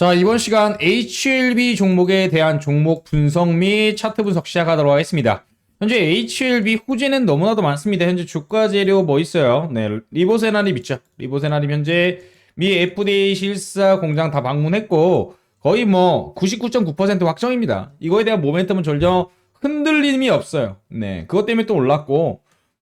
자, 이번 시간 HLB 종목에 대한 종목 분석 및 차트 분석 시작하도록 하겠습니다. 현재 HLB 호재는 너무나도 많습니다. 현재 주가 재료 뭐 있어요? 네, 리보세나립 있죠. 리보세나립 현재 미 FDA 실사 공장 다 방문했고 거의 뭐 99.9% 확정입니다. 이거에 대한 모멘텀은 전혀 흔들림이 없어요. 네, 그것 때문에 또 올랐고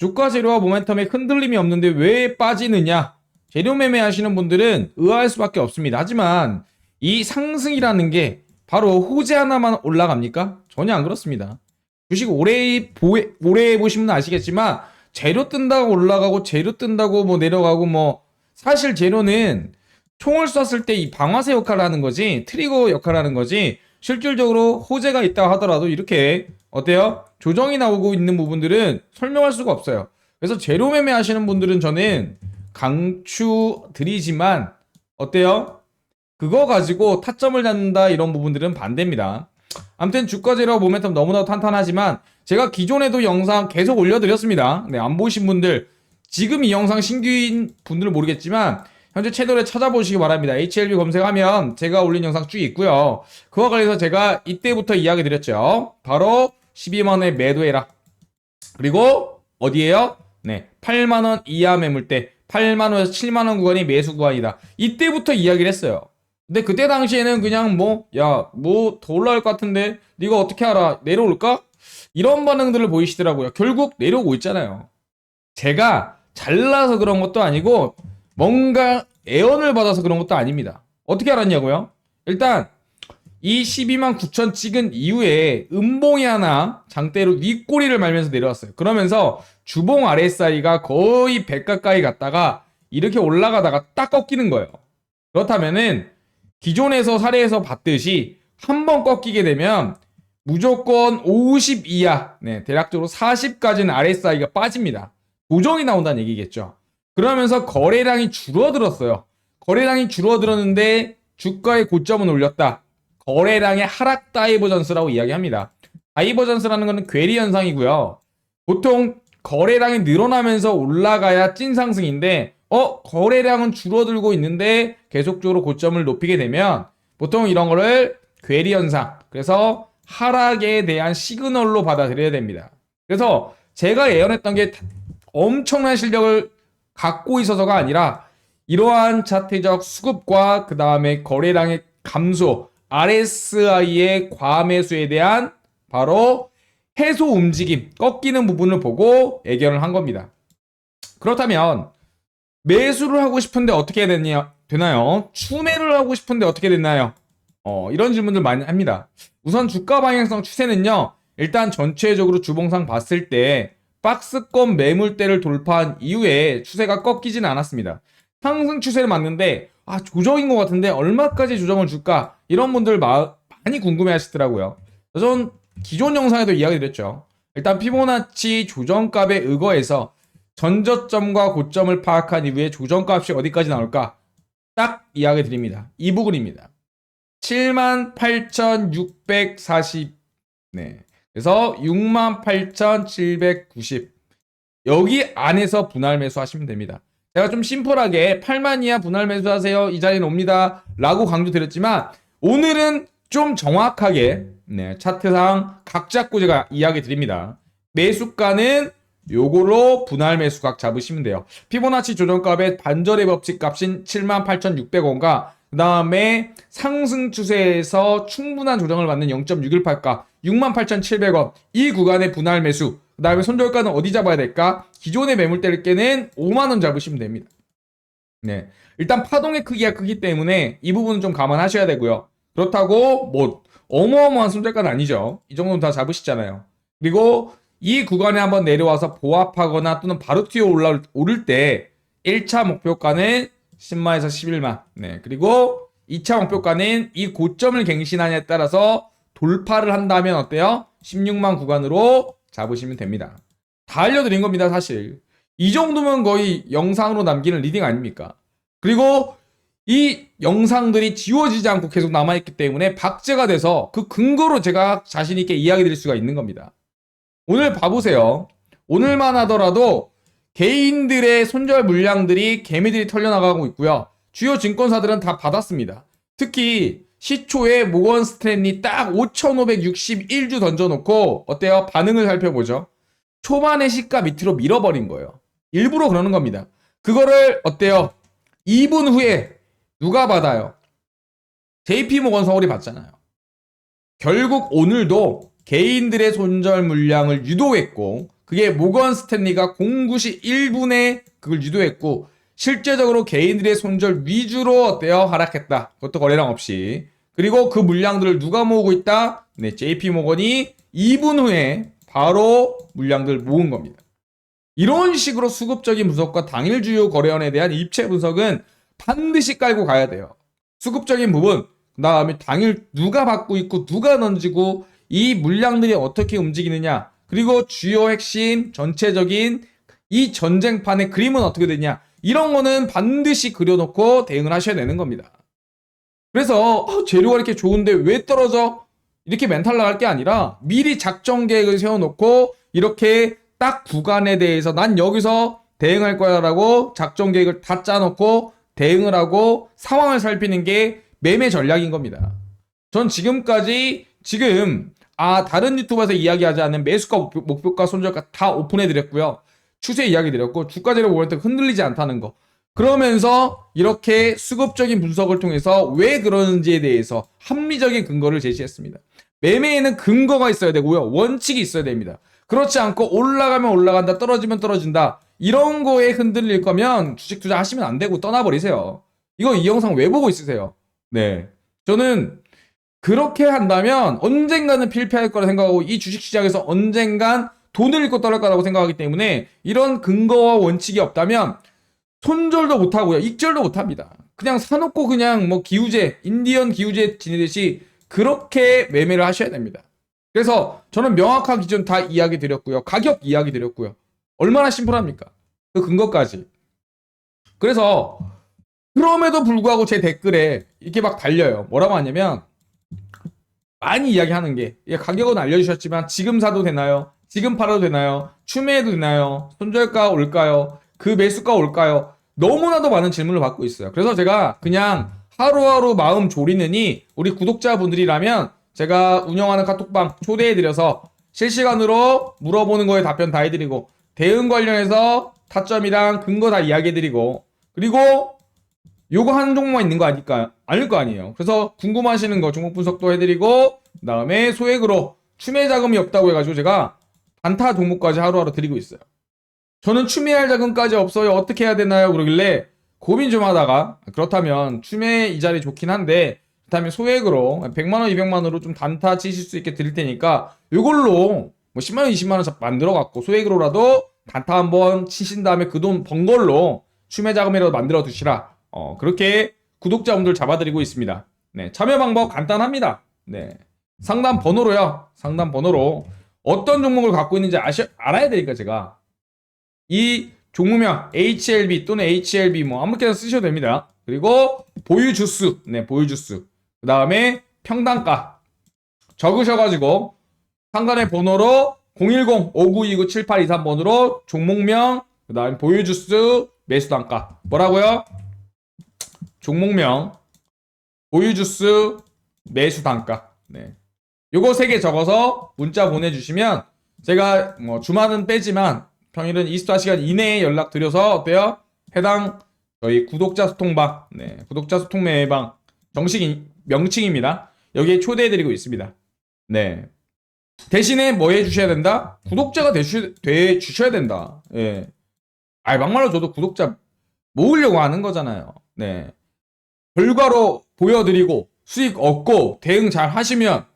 주가 재료와 모멘텀에 흔들림이 없는데 왜 빠지느냐? 재료 매매 하시는 분들은 의아할 수밖에 없습니다. 하지만 이 상승이라는 게 바로 호재 하나만 올라갑니까? 전혀 안 그렇습니다. 주식 오래 보 오래 보시면 아시겠지만 재료 뜬다고 올라가고 재료 뜬다고 뭐 내려가고 뭐 사실 재료는 총을 쐈을 때 이 방아쇠 역할을 하는 거지 트리거 역할을 하는 거지 실질적으로 호재가 있다 하더라도 이렇게 어때요? 조정이 나오고 있는 부분들은 설명할 수가 없어요. 그래서 재료 매매 하시는 분들은 저는 강추 드리지만 어때요? 그거 가지고 타점을 잡는다 이런 부분들은 반대입니다. 아무튼 주가 재료 모멘텀 너무나도 탄탄하지만 제가 기존에도 영상 계속 올려드렸습니다. 네, 안 보신 분들 지금 이 영상 신규인 분들은 모르겠지만 현재 채널에 찾아보시기 바랍니다. HLB 검색하면 제가 올린 영상 쭉 있고요. 그와 관련해서 제가 이때부터 이야기 드렸죠. 바로 12만원에 매도해라. 그리고 어디에요? 네, 8만원 이하 매물대 8만원에서 7만원 구간이 매수 구간이다. 이때부터 이야기를 했어요. 근데 그때 당시에는 그냥 뭐, 야, 뭐 더 올라갈 것 같은데, 네가 어떻게 알아? 내려올까? 이런 반응들을 보이시더라고요. 결국 내려오고 있잖아요. 제가 잘나서 그런 것도 아니고, 뭔가 애언을 받아서 그런 것도 아닙니다. 어떻게 알았냐고요? 일단, 이 12만 9천 찍은 이후에 음봉이 하나 장대로 윗꼬리를 말면서 내려왔어요. 그러면서 주봉 RSI가 거의 100 가까이 갔다가 이렇게 올라가다가 딱 꺾이는 거예요. 그렇다면은 기존에서 사례에서 봤듯이 한 번 꺾이게 되면 무조건 50 이하, 네, 대략적으로 40까지는 RSI가 빠집니다. 고정이 나온다는 얘기겠죠. 그러면서 거래량이 줄어들었어요. 거래량이 줄어들었는데 주가의 고점은 올렸다. 거래량의 하락 다이버전스라고 이야기합니다. 다이버전스라는 것은 괴리 현상이고요. 보통 거래량이 늘어나면서 올라가야 찐 상승인데 어 거래량은 줄어들고 있는데 계속적으로 고점을 높이게 되면 보통 이런 거를 괴리 현상 그래서 하락에 대한 시그널로 받아들여야 됩니다. 그래서 제가 예언했던 게 엄청난 실력을 갖고 있어서가 아니라 이러한 차트적 수급과 그 다음에 거래량의 감소 RSI의 과매수에 대한 바로 해소 움직임, 꺾이는 부분을 보고 예견을 한 겁니다. 그렇다면 매수를 하고 싶은데 어떻게 해야 되냐, 되나요? 추매를 하고 싶은데 어떻게 되나요? 어, 이런 질문들 많이 합니다. 우선 주가 방향성 추세는요. 일단 전체적으로 주봉상 봤을 때 박스권 매물대를 돌파한 이후에 추세가 꺾이진 않았습니다. 상승 추세를 맞는데 아 조정인 것 같은데 얼마까지 조정을 줄까 이런 분들 마, 많이 궁금해 하시더라고요. 전 기존 영상에도 이야기 드렸죠. 일단 피보나치 조정값에 의거해서 전저점과 고점을 파악한 이후에 조정값이 어디까지 나올까 딱 이야기 드립니다. 이 부분입니다. 78,640 네. 그래서 68,790 여기 안에서 분할 매수 하시면 됩니다. 제가 좀 심플하게 8만 이하 분할 매수하세요. 이 자리는 옵니다. 라고 강조드렸지만 오늘은 좀 정확하게 네, 차트상 각 잡고 제가 이야기 드립니다. 매수가는 요거로 분할 매수각 잡으시면 돼요. 피보나치 조정값의 반절의 법칙 값인 78,600원과 그 다음에 상승 추세에서 충분한 조정을 받는 0.618가 68,700원 이 구간의 분할 매수 그 다음에 손절가는 어디 잡아야 될까? 기존의 매물대를 깨는 5만원 잡으시면 됩니다. 네. 일단 파동의 크기가 크기 때문에 이 부분은 좀 감안하셔야 되고요. 그렇다고 뭐 어마어마한 손절가는 아니죠. 이 정도는 다 잡으시잖아요. 그리고 이 구간에 한번 내려와서 보합하거나 또는 바로 튀어 올라 오를 때 1차 목표가는 10만에서 11만. 네. 그리고 2차 목표가는 이 고점을 갱신하냐에 따라서 돌파를 한다면 어때요? 16만 구간으로 잡으시면 됩니다. 다 알려드린 겁니다, 사실. 이 정도면 거의 영상으로 남기는 리딩 아닙니까? 그리고 이 영상들이 지워지지 않고 계속 남아있기 때문에 박제가 돼서 그 근거로 제가 자신있게 이야기 드릴 수가 있는 겁니다. 오늘 봐보세요. 오늘만 하더라도 개인들의 손절 물량들이 개미들이 털려나가고 있고요. 주요 증권사들은 다 받았습니다. 특히 시초에 모건 스탠리 딱 5,561주 던져놓고 어때요? 반응을 살펴보죠. 초반에 시가 밑으로 밀어버린 거예요. 일부러 그러는 겁니다. 그거를 어때요? 2분 후에 누가 받아요? JP 모건 서울이 받잖아요. 결국 오늘도 개인들의 손절 물량을 유도했고 그게 모건 스탠리가 공구시 1분에 그걸 유도했고 실제적으로 개인들의 손절 위주로 어때요? 하락했다. 그것도 거래량 없이. 그리고 그 물량들을 누가 모으고 있다? 네, JP 모건이 2분 후에 바로 물량들 모은 겁니다. 이런 식으로 수급적인 분석과 당일 주요 거래원에 대한 입체 분석은 반드시 깔고 가야 돼요. 수급적인 부분, 그 다음에 당일 누가 받고 있고 누가 던지고 이 물량들이 어떻게 움직이느냐, 그리고 주요 핵심, 전체적인 이 전쟁판의 그림은 어떻게 되냐, 이런 거는 반드시 그려놓고 대응을 하셔야 되는 겁니다. 그래서 어, 재료가 이렇게 좋은데 왜 떨어져? 이렇게 멘탈 나갈 게 아니라 미리 작전 계획을 세워놓고 이렇게 딱 구간에 대해서 난 여기서 대응할 거야라고 작전 계획을 다 짜놓고 대응을 하고 상황을 살피는 게 매매 전략인 겁니다. 전 지금까지 지금 아 다른 유튜버에서 이야기하지 않는 매수가 목표, 목표가 손절가 다 오픈해 드렸고요. 추세 이야기 드렸고 주가 재료 모멘트 흔들리지 않다는 거. 그러면서 이렇게 수급적인 분석을 통해서 왜 그러는지에 대해서 합리적인 근거를 제시했습니다. 매매에는 근거가 있어야 되고요. 원칙이 있어야 됩니다. 그렇지 않고 올라가면 올라간다, 떨어지면 떨어진다. 이런 거에 흔들릴 거면 주식 투자 하시면 안 되고 떠나버리세요. 이거 이 영상 왜 보고 있으세요? 네. 저는 그렇게 한다면 언젠가는 필패할 거라 생각하고 이 주식 시장에서 언젠간 돈을 잃고 떠날 거라고 생각하기 때문에 이런 근거와 원칙이 없다면 손절도 못 하고요. 익절도 못 합니다. 그냥 사놓고 그냥 뭐 기우제, 인디언 기우제 지내듯이 그렇게 매매를 하셔야 됩니다. 그래서 저는 명확한 기준 다 이야기 드렸고요. 가격 이야기 드렸고요. 얼마나 심플합니까? 그 근거까지. 그래서 그럼에도 불구하고 제 댓글에 이렇게 막 달려요. 뭐라고 하냐면 많이 이야기하는 게 예, 가격은 알려주셨지만 지금 사도 되나요? 지금 팔아도 되나요? 추매해도 되나요? 손절가 올까요? 그 매수가 올까요? 너무나도 많은 질문을 받고 있어요. 그래서 제가 그냥 하루하루 마음 졸이느니 우리 구독자분들이라면 제가 운영하는 카톡방 초대해드려서 실시간으로 물어보는 거에 답변 다 해드리고 대응 관련해서 타점이랑 근거 다 이야기해드리고 그리고 요거 한 종목만 있는 거 아닐까 아닐 거 아니에요. 그래서 궁금하시는 거 종목 분석도 해드리고 그다음에 소액으로 추매 자금이 없다고 해가지고 제가 단타 종목까지 하루하루 드리고 있어요. 저는 추매할 자금까지 없어요. 어떻게 해야 되나요? 그러길래 고민 좀 하다가 그렇다면 추매 이 자리 좋긴 한데 그다음에 소액으로 100만 원, 200만 원으로 좀 단타 치실 수 있게 드릴 테니까 이걸로 뭐 10만 원, 20만 원 만들어 갖고 소액으로라도 단타 한번 치신 다음에 그 돈 번 걸로 추매 자금이라도 만들어 두시라. 어, 그렇게 구독자분들 잡아드리고 있습니다. 네, 참여 방법 간단합니다. 네. 상담 번호로요. 상담 번호로 어떤 종목을 갖고 있는지 아셔, 알아야 되니까 제가 이 종목명 HLB 또는 HLB 뭐 아무렇게나 쓰셔도 됩니다. 그리고 보유 주스, 네 보유 주스. 그 다음에 평단가 적으셔가지고 상단의 번호로 010-5929-7823번으로 종목명, 그 다음에 보유 주스, 매수 단가 뭐라고요? 종목명, 보유 주스, 매수 단가. 네. 요거 세 개 적어서 문자 보내주시면 제가 뭐 주말은 빼지만 평일은 24시간 이내에 연락 드려서 어때요? 해당 저희 구독자 소통방, 네, 구독자 소통 매방 정식 인- 명칭입니다. 여기에 초대해드리고 있습니다. 네. 대신에 뭐 해주셔야 된다? 구독자가 되주, 돼 주셔야 된다. 예. 아, 막말로 저도 구독자 모으려고 하는 거잖아요. 네. 결과로 보여드리고 수익 얻고 대응 잘 하시면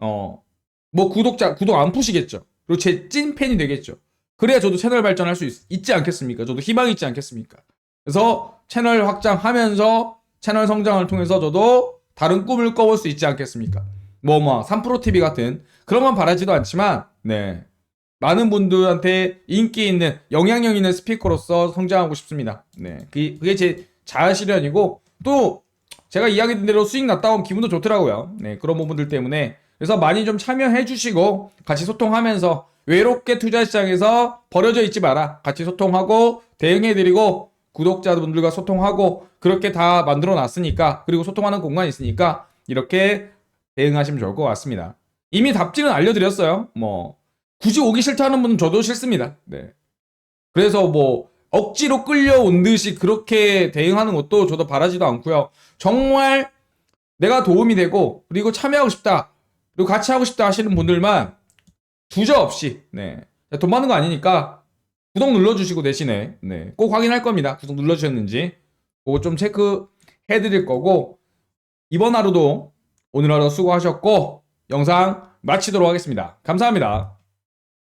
어, 뭐 구독자 구독 안 푸시겠죠. 그리고 제 찐팬이 되겠죠. 그래야 저도 채널 발전할 수 있, 지 않겠습니까? 저도 희망이 있지 않겠습니까? 그래서 채널 확장하면서 채널 성장을 통해서 저도 다른 꿈을 꿔볼 수 있지 않겠습니까? 뭐, 뭐, 3프로 TV 같은 그런 건 바라지도 않지만, 네. 많은 분들한테 인기 있는, 영향력 있는 스피커로서 성장하고 싶습니다. 네. 그게, 그게 제 자아실현이고, 또, 제가 이야기 든 대로 수익 났다 오면 기분도 좋더라고요. 네. 그런 부분들 때문에. 그래서 많이 좀 참여해 주시고, 같이 소통하면서, 외롭게 투자 시장에서 버려져 있지 마라. 같이 소통하고, 대응해 드리고, 구독자분들과 소통하고 그렇게 다 만들어 놨으니까 그리고 소통하는 공간이 있으니까 이렇게 대응하시면 좋을 것 같습니다. 이미 답지는 알려드렸어요. 뭐 굳이 오기 싫다 하는 분은 저도 싫습니다. 네. 그래서 뭐 억지로 끌려온 듯이 그렇게 대응하는 것도 저도 바라지도 않고요. 정말 내가 도움이 되고 그리고 참여하고 싶다 그리고 같이 하고 싶다 하시는 분들만 주저 없이 네. 돈 받는 거 아니니까 구독 눌러주시고 대신에 네. 꼭 확인할 겁니다. 구독 눌러주셨는지 그거 좀 체크해 드릴 거고 이번 하루도 오늘 하루 수고하셨고 영상 마치도록 하겠습니다. 감사합니다.